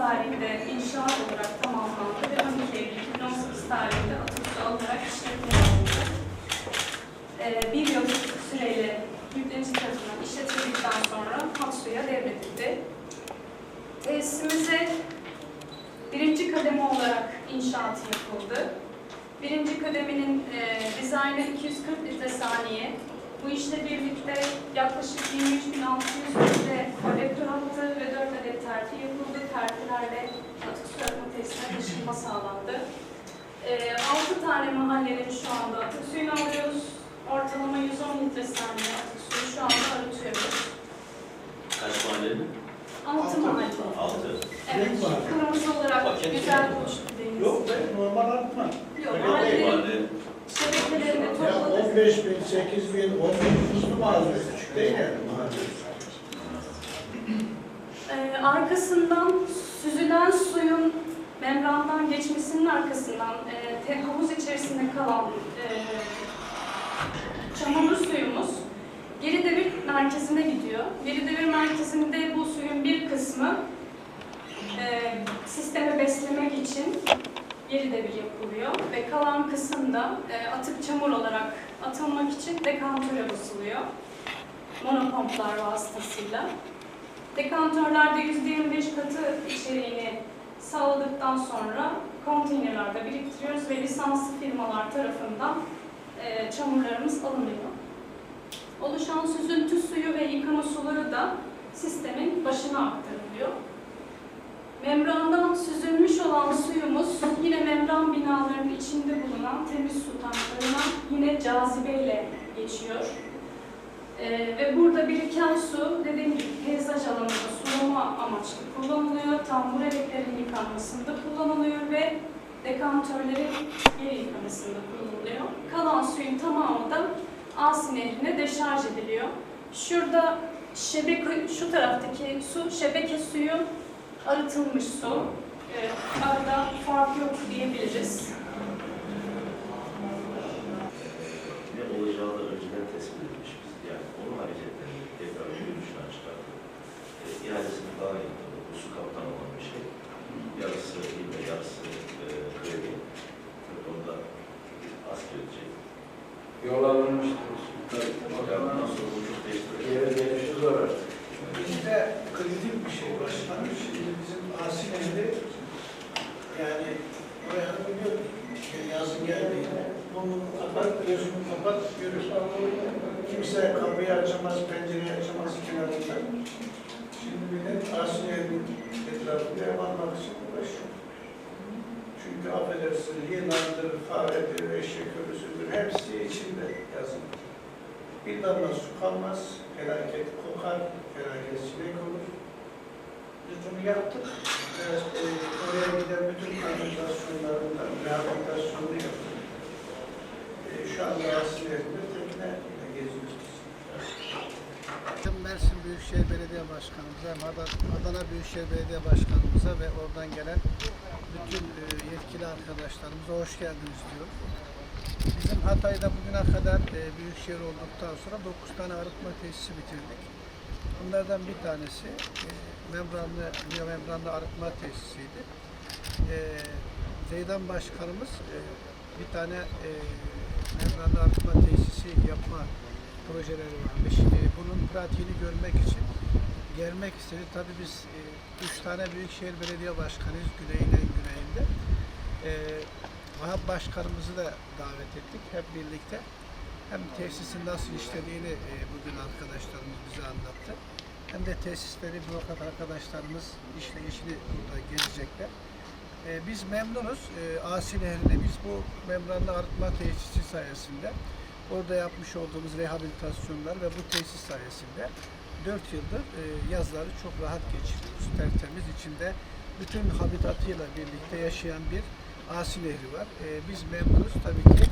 tarihinde inşaat olarak tamamlandı ve 12 Eylül 2018 tarihinde atıkçı alınarak işletmeye alındı. E, Bir yıl süreyle yüklenici tarafından işletildikten sonra Hatsu'ya devredildi. Tesisimize birinci kademe olarak inşaatı yapıldı. Birinci kademenin e, dizaynı 240 litre saniye. Bu işle birlikte yaklaşık 23.600 litre kolektör hattı ve 4 adet terfi yapıldı. Terfilerle atık su arıtma tesisine taşınma sağlandı. E, 6 tane mahallenin şu anda atık suyunu alıyoruz. Ortalama 110 litre saniye atık suyu şu anda arıtıyoruz. Kaç mahalleli? 6 Altı. mahalle. Altı. Evet, Renk var. kırmızı olarak Paket güzel buluştu deniz. Yok be normal artma. Yok, Öyle mahallenin Mahalle şebekelerini Ya topladık. 15 bin, 8 bin, 10 bin nüfuslu mahalle. Küçük değil yani. Ee, arkasından süzülen suyun membrandan geçmesinin arkasından e, te- havuz içerisinde kalan e, çamurlu suyumuz geri devir merkezine gidiyor. Geri devir merkezinde bu suyun bir kısmı e, sistemi beslemek için geri devir yapılıyor ve kalan kısım da e, atık çamur olarak atılmak için dekantöre basılıyor monopomplar vasıtasıyla. Dekantörlerde %25 katı içeriğini sağladıktan sonra konteynerlerde biriktiriyoruz ve lisanslı firmalar tarafından e, çamurlarımız alınıyor. Oluşan süzüntü suyu ve yıkama suları da sistemin başına aktarılıyor. Membrandan süzülmüş olan suyumuz yine membran binalarının içinde bulunan temiz su tanklarına yine cazibeyle geçiyor. Ee, ve burada biriken su dediğim gibi peyzaj alanında sulama amaçlı kullanılıyor. Tambur eleklerin yıkanmasında kullanılıyor ve dekantörlerin geri yıkamasında kullanılıyor. Kalan suyun tamamı da Asi Nehri'ne deşarj ediliyor. Şurada şebeke, şu taraftaki su şebeke suyu arıtılmış su. Ee, arada fark yok diyebiliriz. ne olacağı da önceden tespit edilmiş biz. Yani onun hareketle tekrar görüşten çıkarttık. E, iadesini falan yaptık. Bu su kaptan olan bir şey. Yarısı ilme, yarısı e, kredi. Tabii onda az gelecek. Yol alınmıştır. Tabii. Yani bundan sonra bu çok değiştirecek. Geri dönüşü zor artık. Bizde kritik bir şey başlamış. Şimdi bizim Asine'de yani oraya biliyor yazın geldiğinde bunu kapat, gözünü kapat, görür. Kimse kapıyı açamaz, pencereyi açamaz kenarında. Şimdi millet Asine'nin etrafında ev almak için uğraşıyor. Çünkü affedersin yılandır, faredir, eşek ölüsüdür, hepsi içinde yazın. Bir damla su kalmaz, felaket kokar, felaket sinek olur. Biz bunu yaptık. Ve, e, oraya giden bütün kanalizasyonlarında rehabilitasyonunu yaptık. E, şu anda Asilerinde Büyükşehir Belediye Başkanımıza, Ad- Adana Büyükşehir Belediye Başkanımıza ve oradan gelen bütün e, yetkili arkadaşlarımıza hoş geldiniz diyorum. Bizim Hatay'da bugüne kadar e, büyükşehir olduktan sonra 9 tane arıtma tesisi bitirdik. Bunlardan bir tanesi e, membranlı, biyomembranlı arıtma tesisiydi. Zeydan Başkanımız bir tane membranlı arıtma tesisi yapma projeleri varmış. E, bunun pratiğini görmek için gelmek istedi. Tabii biz e, üç tane Büyükşehir Belediye Başkanıyız güneyinde güneyinde. E, Vahap Başkanımızı da davet ettik hep birlikte. Hem tesisin nasıl işlediğini e, bugün arkadaşlarımız bize anlattı. Hem de tesisleri bürokrat arkadaşlarımız işleyişini burada gezecekler. E, biz memnunuz. E, Asi Nehri'ne biz bu membranlı arıtma tesisi sayesinde orada yapmış olduğumuz rehabilitasyonlar ve bu tesis sayesinde 4 yıldır e, yazları çok rahat geçiriyoruz. Tertemiz içinde bütün habitatıyla birlikte yaşayan bir Asi Nehri var. E, biz memnunuz tabii ki.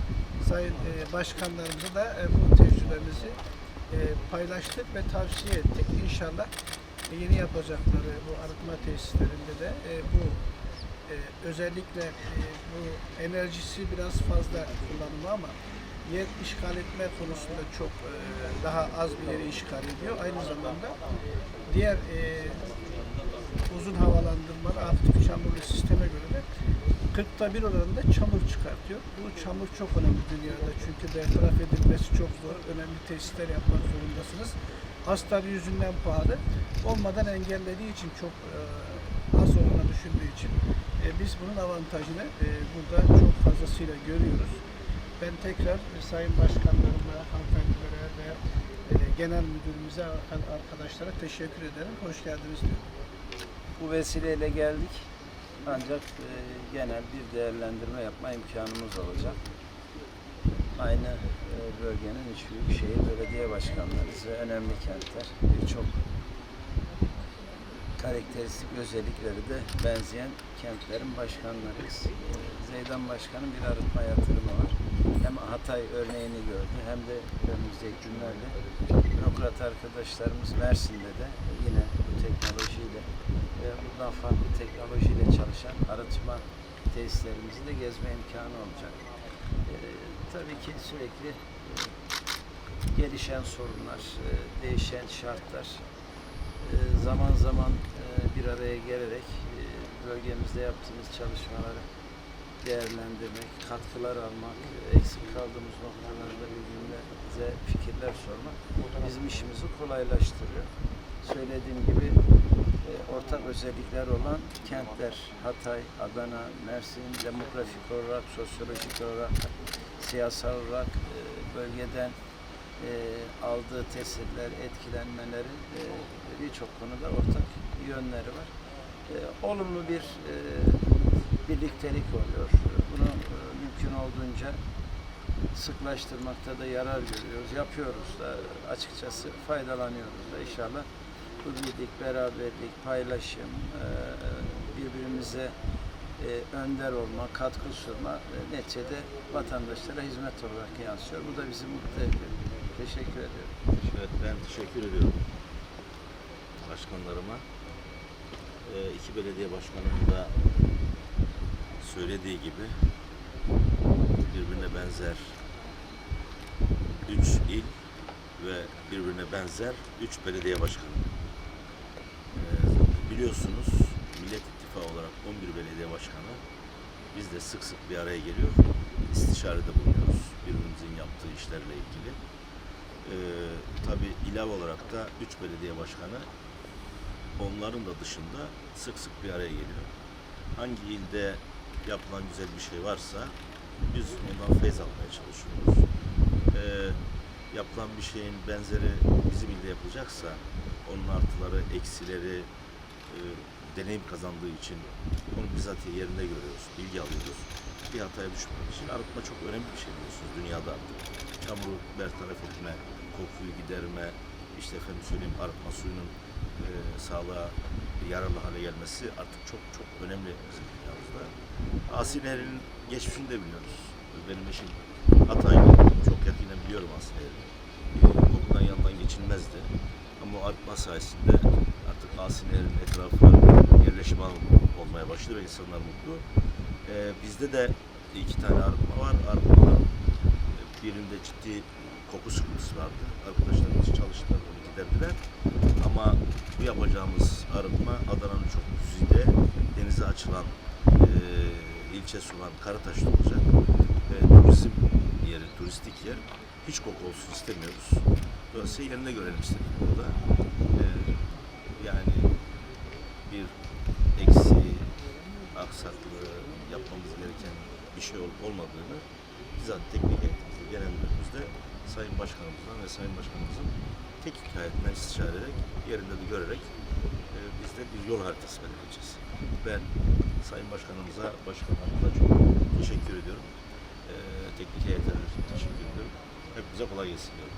Sayın e, başkanlarımıza da bu tecrübemizi paylaştık ve tavsiye ettik. İnşallah yeni yapacakları bu arıtma tesislerinde de bu özellikle bu enerjisi biraz fazla kullanımı ama yer işgal etme konusunda çok e, daha az bir yeri işgal ediyor. Aynı zamanda diğer e, uzun havalandırmalı aktif çamurlu sisteme göre de 40'ta bir oranında çamur çıkartıyor. Bu çamur çok önemli dünyada çünkü bertaraf edilmesi çok zor. Önemli tesisler yapmak zorundasınız. Astar yüzünden pahalı. Olmadan engellediği için çok e, az olana düşündüğü için e, biz bunun avantajını e, burada çok fazlasıyla görüyoruz. Ben tekrar e, Sayın Başkanlarıma, hanımefendilere ve e, genel müdürümüze, ar- arkadaşlara teşekkür ederim. Hoş geldiniz. Bu vesileyle geldik. Ancak e, genel bir değerlendirme yapma imkanımız olacak. Aynı bölgenin üç büyük şehir belediye başkanları ve önemli kentler birçok karakteristik özellikleri de benzeyen kentlerin başkanlarıyız. Zeydan Başkan'ın bir arıtma yatırımı var. Hem Hatay örneğini gördü hem de önümüzdeki günlerde bürokrat arkadaşlarımız Mersin'de de yine bu teknolojiyle ve buradan farklı teknolojiyle çalışan arıtma tesislerimizi de gezme imkanı olacak. Ee, tabii ki sürekli e, gelişen sorunlar, e, değişen şartlar e, zaman zaman e, bir araya gelerek e, bölgemizde yaptığımız çalışmaları değerlendirmek, katkılar almak, eksik kaldığımız noktalarda birbirimize fikirler sormak bizim işimizi kolaylaştırıyor. Söylediğim gibi e, ortak özellikler olan kentler Hatay, Adana, Mersin demografik olarak, sosyolojik olarak, siyasal olarak e, bölgeden e, aldığı tesirler, etkilenmeleri birçok konuda ortak yönleri var. Olumlu bir birliktelik oluyor. Bunu e, mümkün olduğunca sıklaştırmakta da yarar görüyoruz. Yapıyoruz da açıkçası faydalanıyoruz da inşallah bu birlik, beraberlik, paylaşım, e, birbirimize e, önder olma, katkı sunma neticede vatandaşlara hizmet olarak yansıyor. Bu da bizi mutlu ediyor. Teşekkür ediyorum. Evet ben teşekkür ediyorum başkanlarıma. İki belediye başkanının da söylediği gibi birbirine benzer üç il ve birbirine benzer üç belediye başkanı. Ee, biliyorsunuz Millet İttifakı olarak 11 belediye başkanı biz de sık sık bir araya geliyor. istişarede bulunuyoruz birbirimizin yaptığı işlerle ilgili. Ee, tabii ilave olarak da üç belediye başkanı onların da dışında sık sık bir araya geliyor. Hangi ilde yapılan güzel bir şey varsa biz ondan feyz almaya çalışıyoruz. Ee, yapılan bir şeyin benzeri bizim ilde yapılacaksa onun artıları, eksileri e, deneyim kazandığı için onu bizzat yerinde görüyoruz, bilgi alıyoruz. Bir hataya düşmemek için arıtma çok önemli bir şey biliyorsunuz dünyada artık. Çamuru bertaraf etme, kokuyu giderme, işte efendim söyleyeyim arıtma suyunun e, sağlığa yararlı hale gelmesi artık çok çok önemli bizim dünyamızda. Asi Nehri'nin geçmişini de biliyoruz. Benim eşim Hataylı, çok yakinen biliyorum Asi Nehri'ni. E, kokudan yandan geçilmezdi. Ama o arıtma sayesinde artık Asi Nehri'nin etrafı yerleşim olmaya başladı ve insanlar mutlu. E, bizde de iki tane arıtma var. Arıtmaların e, birinde ciddi koku sıkıntısı vardı. Arkadaşlarımız çalıştılar, onu giderdiler. Ama bu yapacağımız arıtma Adana'nın çok güzide denize açılan e, ilçesi olan Karataş'ta olacak. Ve turizm yeri, turistik yer. Hiç koku olsun istemiyoruz. Dolayısıyla yerine görelim istedik burada. E, yani bir eksi, aksaklığı yapmamız gereken bir şey olup olmadığını bizzat teknik eğitimde genel müdürümüzde Sayın Başkanımızdan ve Sayın Başkanımızın teknik hayatından istişare ederek, yerinde de görerek e, biz de bir yol haritası belirleyeceğiz. Ben Sayın Başkanımıza, başkanlarımıza çok teşekkür ediyorum. E, teknik heyetlerine teşekkür ediyorum. Hepinize kolay gelsin diyorum.